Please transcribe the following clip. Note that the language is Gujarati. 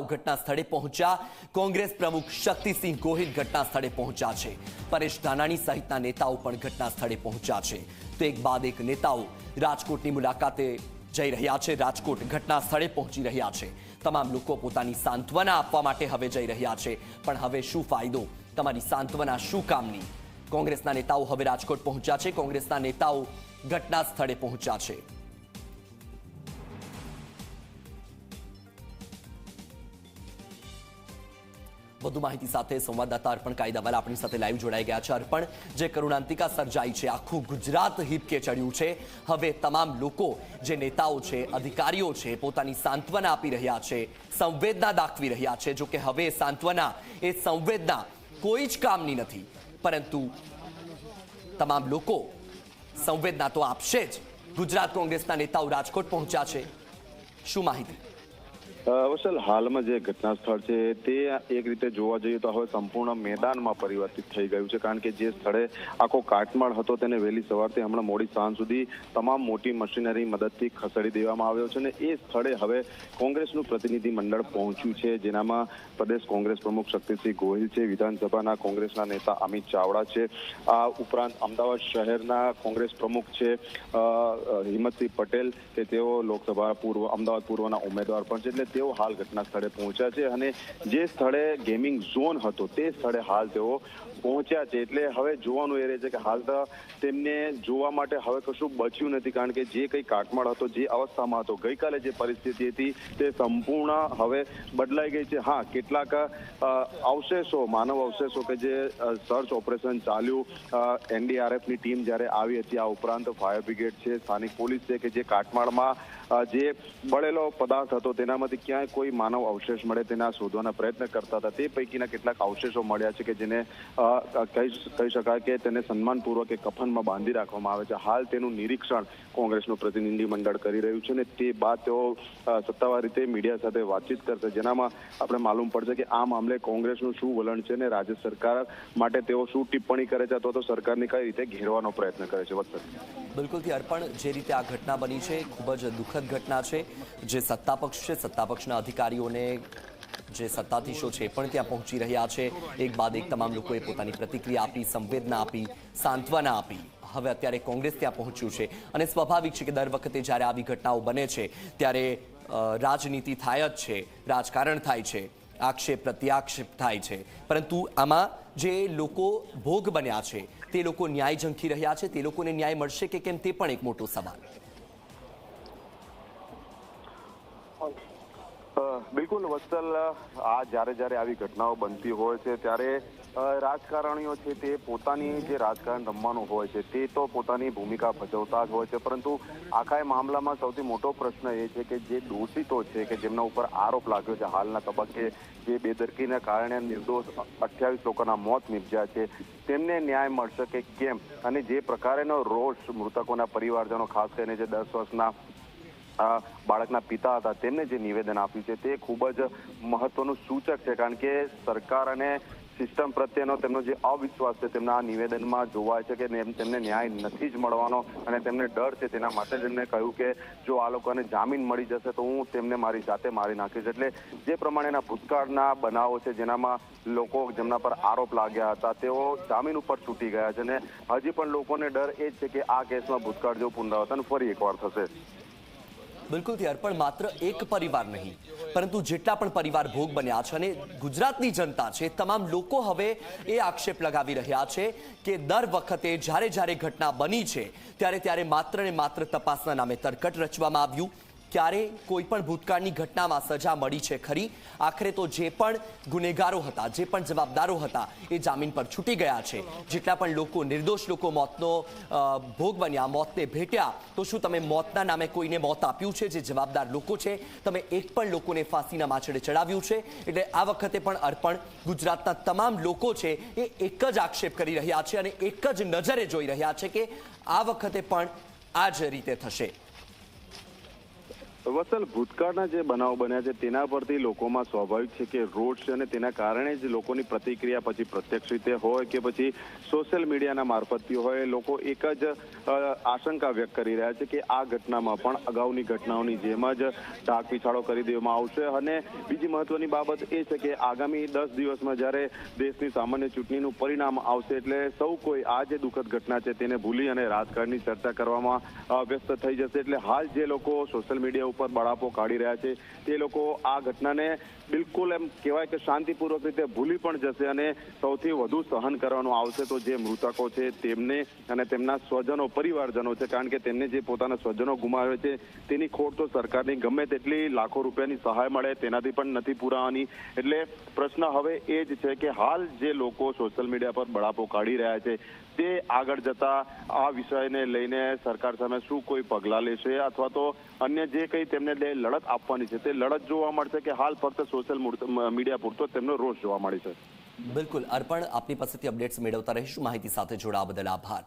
નેતાઓ ઘટના પહોંચ્યા. કોંગ્રેસ પ્રમુખ શક્તિસિંહ ગોહિલ ઘટના પહોંચ્યા છે. પરેશ ધાનાણી સહિતના નેતાઓ પણ ઘટના પહોંચ્યા છે. તો એક બાદ એક નેતાઓ રાજકોટની મુલાકાતે જઈ રહ્યા છે. રાજકોટ ઘટના સ્થળે પહોંચી રહ્યા છે. તમામ લોકો પોતાની સાંત્વના આપવા માટે હવે જઈ રહ્યા છે. પણ હવે શું ફાયદો? તમારી સાંત્વના શું કામની? કોંગ્રેસના નેતાઓ હવે રાજકોટ પહોંચ્યા છે. કોંગ્રેસના નેતાઓ ઘટના સ્થળે પહોંચ્યા છે. વધુ માહિતી સાથે સંવાદદાતા અર્પણ કાયદાવાલા આપણી સાથે લાઈવ જોડાઈ ગયા છે. અર્પણ, જે કરુણાંતિકા સર્જાઈ છે, આખું ગુજરાત હિપકે ચડ્યું છે. હવે તમામ લોકો, જે નેતાઓ છે, અધિકારીઓ છે, પોતાની સાંત્વના આપી રહ્યા છે, સંવેદના દાખવી રહ્યા છે. જો કે હવે સાંત્વના એ સંવેદના કોઈ જ કામની નથી. પરંતુ તમામ લોકો સંવેદના તો આપશે જ. ગુજરાત કોંગ્રેસના નેતાઓ રાજકોટ પહોંચ્યા છે. શું માહિતી? વસલ, હાલમાં જે ઘટના સ્થળ છે, તે એક રીતે જોવા જઈએ તો હવે સંપૂર્ણ મેદાનમાં પરિવર્તિત થઈ ગયું છે, કારણ કે જે સ્થળે આખો કાટમાળ હતો તેને વહેલી સવારથી હમણાં મોડી સાંજ સુધી તમામ મોટી મશીનરી મદદથી ખસેડી દેવામાં આવ્યો છે અને એ સ્થળે હવે કોંગ્રેસનું પ્રતિનિધિ મંડળ પહોંચ્યું છે, જેનામાં પ્રદેશ કોંગ્રેસ પ્રમુખ શક્તિસિંહ ગોહિલ છે, વિધાનસભાના કોંગ્રેસના નેતા અમિત ચાવડા છે, આ ઉપરાંત અમદાવાદ શહેરના કોંગ્રેસ પ્રમુખ છે હિંમતસિંહ પટેલ કે તેઓ લોકસભા પૂર્વ, અમદાવાદ પૂર્વના ઉમેદવાર પણ છે, એટલે તેઓ હાલ ઘટના સ્થળે પહોંચ્યા છે અને જે સ્થળે ગેમિંગ ઝોન હતો તે સ્થળે હાલ તેઓ પહોંચ્યા છે. એટલે હવે જોવાનું એ રહે છે કે હાલ તો તેમને જોવા માટે હવે કશું બચ્યું નથી, કારણ કે જે કંઈ કાટમાળ હતો, જે અવસ્થામાં હતો, ગઈકાલે જે પરિસ્થિતિ હતી તે સંપૂર્ણ હવે બદલાઈ ગઈ છે. હા, કેટલાક અવશેષો, માનવ અવશેષો કે જે સર્ચ ઓપરેશન ચાલ્યું એનડીઆરએફની ટીમ જ્યારે આવી હતી, આ ઉપરાંત ફાયર બ્રિગેડ છે, સ્થાનિક પોલીસ છે કે જે કાટમાળમાં જે બળેલો પદાર્થ હતો તેનામાંથી ક્યાંય કોઈ માનવ અવશેષ મળે તેના શોધવાના પ્રયત્ન કરતા હતા. તે પૈકીના કેટલાક અવશેષો મળ્યા છે કે જેને કહી શકાય કે તેને સન્માનપૂર્વક એક કફનમાં બાંધી રાખવામાં આવે છે. હાલ તેનું નિરીક્ષણ કોંગ્રેસનું પ્રતિનિધિ મંડળ કરી રહ્યું છે અને તે બાદ તેઓ સત્તાવાર રીતે મીડિયા સાથે વાતચીત કરશે. જેનામાં આપણે માલુમ પડશે કે આ મામલે કોંગ્રેસનું શું વલણ છે અને રાજ્ય સરકાર માટે તેઓ શું ટિપ્પણી કરે છે અથવા તો સરકારને કઈ રીતે ઘેરવાનો પ્રયત્ન કરે છે. વત્સલ. બિલકુલથી અર્પણ જે રીતે આ ઘટના બની છે ખૂબ જ દુઃખદ ઘટના છે. જે સત્તાપક્ષ છે સત્તાપક્ષના અધિકારીઓને જે સત્તાધીશો છે પણ ત્યાં પહોંચી રહ્યા છે. એક બાદ એક તમામ લોકોએ પોતાની પ્રતિક્રિયા આપી, સંવેદના આપી, સાંત્વના આપી. હવે અત્યારે કોંગ્રેસ ત્યાં પહોંચ્યું છે અને સ્વાભાવિક છે કે દર વખતે જ્યારે આવી ઘટનાઓ બને છે, ત્યારે રાજનીતિ થાય જ છે, રાજકારણ થાય છે, આક્ષેપ, પ્રત્યાક્ષેપ થાય છે. પરંતુ આમાં જે લોકો ભોગ બન્યા છે, તે લોકો ન્યાય ઝંખી રહ્યા છે, તે લોકોને ન્યાય મળશે કે કેમ તે પણ એક મોટો સવાલ. બિલકુલ વત્સલ, આ જ્યારે જ્યારે આવી ઘટનાઓ બનતી હોય છે, ત્યારે રાજકારણીઓ છે તે પોતાની જે રાજકારણ રમવાનું હોય છે, તે તો પોતાની ભૂમિકા ભજવતા જ હોય છે, પરંતુ આખા એ મામલામાં સૌથી મોટો પ્રશ્ન એ છે કે જે દોષિતો છે કે જેમના ઉપર આરોપ લાગ્યો છે હાલના તબક્કે, જે બેદરકીના કારણે નિર્દોષ અઠ્યાવીસ લોકોના મોત નીપજ્યા છે, તેમને ન્યાય મળશે કે કેમ? અને જે પ્રકારેનો રોષ મૃતકોના પરિવારજનો ખાસ કરીને જે દસ વર્ષના બાળકના પિતા હતા, તેમને જે નિવેદન આપ્યું છે તે ખૂબ જ મહત્વનું સૂચક છે, કારણ કે સરકાર અને સિસ્ટમ પ્રત્યેનો તેમનો જે અવિશ્વાસ છે, તેમના આ નિવેદનમાં જોવાય છે કે તેમને ન્યાય નથી જ મળવાનો અને તેમને ડર છે. તેના માટે એમને કહ્યું કે જો આ લોકોને જામીન મળી જશે તો હું તેમને મારી જાતે મારી નાખીશ. એટલે જે પ્રમાણેના ભૂતકાળના બનાવો છે, જેનામાં લોકો જેમના પર આરોપ લાગ્યા હતા, તેઓ જામીન ઉપર છૂટી ગયા છે અને હજી પણ લોકોને ડર એ જ છે કે આ કેસમાં ભૂતકાળ જેવું પુનરાવર્તન ફરી એકવાર થશે. બિલકુલથી અર્પણ માત્ર એક પરિવાર નહીં, પરંતુ જેટલા પણ પરિવાર ભોગ બન્યા છે અને ગુજરાતની જનતા છે, તમામ લોકો હવે એ આક્ષેપ લગાવી રહ્યા છે કે દર વખતે જ્યારે જ્યારે ઘટના બની છે, ત્યારે ત્યારે માત્ર ને માત્ર તપાસના નામે તરકટ રચવામાં આવ્યું. ક્યારે કોઈ પણ ભૂતકાળની ઘટનામાં સજા મળી છે ખરી? આખરે તો જે પણ ગુનેગારો હતા, જે પણ જવાબદારો હતા, એ જામીન પર છૂટી ગયા છે. જેટલા પણ લોકો, નિર્દોષ લોકો મોતનો ભોગ બન્યા, મોતને ભેટ્યા, તો શું તમે મોતના નામે કોઈને મોત આપ્યું છે, જે જવાબદાર લોકો છે? તમે એક પણ લોકોને ફાંસીના માછડે ચડાવ્યું છે? એટલે આ વખતે પણ અર્પણ ગુજરાતના તમામ લોકો છે, એ એક જ આક્ષેપ કરી રહ્યા છે અને એક જ નજરે જોઈ રહ્યા છે કે આ વખતે પણ આ જ રીતે થશે. વત્સલ ભૂતકાળના જે બનાવ બન્યા છે, તેના પરથી લોકોમાં સ્વાભાવિક છે કે રોડ છે અને તેના કારણે જ લોકોની પ્રતિક્રિયા પછી પ્રત્યક્ષ રીતે હોય કે પછી સોશિયલ મીડિયાના મારફતથી હોય, લોકો એક જ આશંકા વ્યક્ત કરી રહ્યા છે કે આ ઘટનામાં પણ અગાઉની ઘટનાઓની જેમ જ ઢાક પીછાડો કરી દેવામાં આવશે. અને બીજી મહત્વની બાબત એ છે કે આગામી દસ દિવસમાં જ્યારે દેશની સામાન્ય ચૂંટણીનું પરિણામ આવશે એટલે સૌ કોઈ આ જે દુઃખદ ઘટના છે તેને ભૂલી અને રાજકારણની ચર્ચા કરવામાં વ્યસ્ત થઈ જશે. એટલે હાલ જે લોકો સોશિયલ મીડિયા ઉપર બળાપો કાઢી રહ્યા છે. તે લોકો આ ઘટનાને બિલકુલ એમ કહેવાય કે શાંતિપૂર્વક રીતે ભૂલી પણ જશે અને સૌથી વધુ સહન કરવાનું આવશે. તો જે મૃતકો છે તેમને અને તેમના સ્વજનો, પરિવારજનો છે, કારણ કે તેમને જે પોતાના સ્વજનો ગુમાવે છે, તેની ખોટ તો સરકારની ગમે તેટલી લાખો રૂપિયાની સહાય મળે, તેનાથી પણ નથી પુરાવાની. એટલે પ્રશ્ન હવે એ જ છે કે હાલ જે લોકો સોશિયલ મીડિયા પર બળાપો કાઢી રહ્યા છે, તે આગળ જતા આ વિષયને લઈને સરકાર સામે શું કોઈ પગલાં લેશે? અથવા તો અન્ય જે કંઈ તેમને લડત આપવાની છે. તે લડત જોવા મળશે કે હાલ ફક્ત સોશિયલ મીડિયા પૂરતો તેમનો રોષ જોવા મળે છે. બિલકુલ. અર્પણ, આપની પાસેથી અપડેટ્સ મેળવતા રહીશું. માહિતી સાથે જોડાવા બદલ આભાર.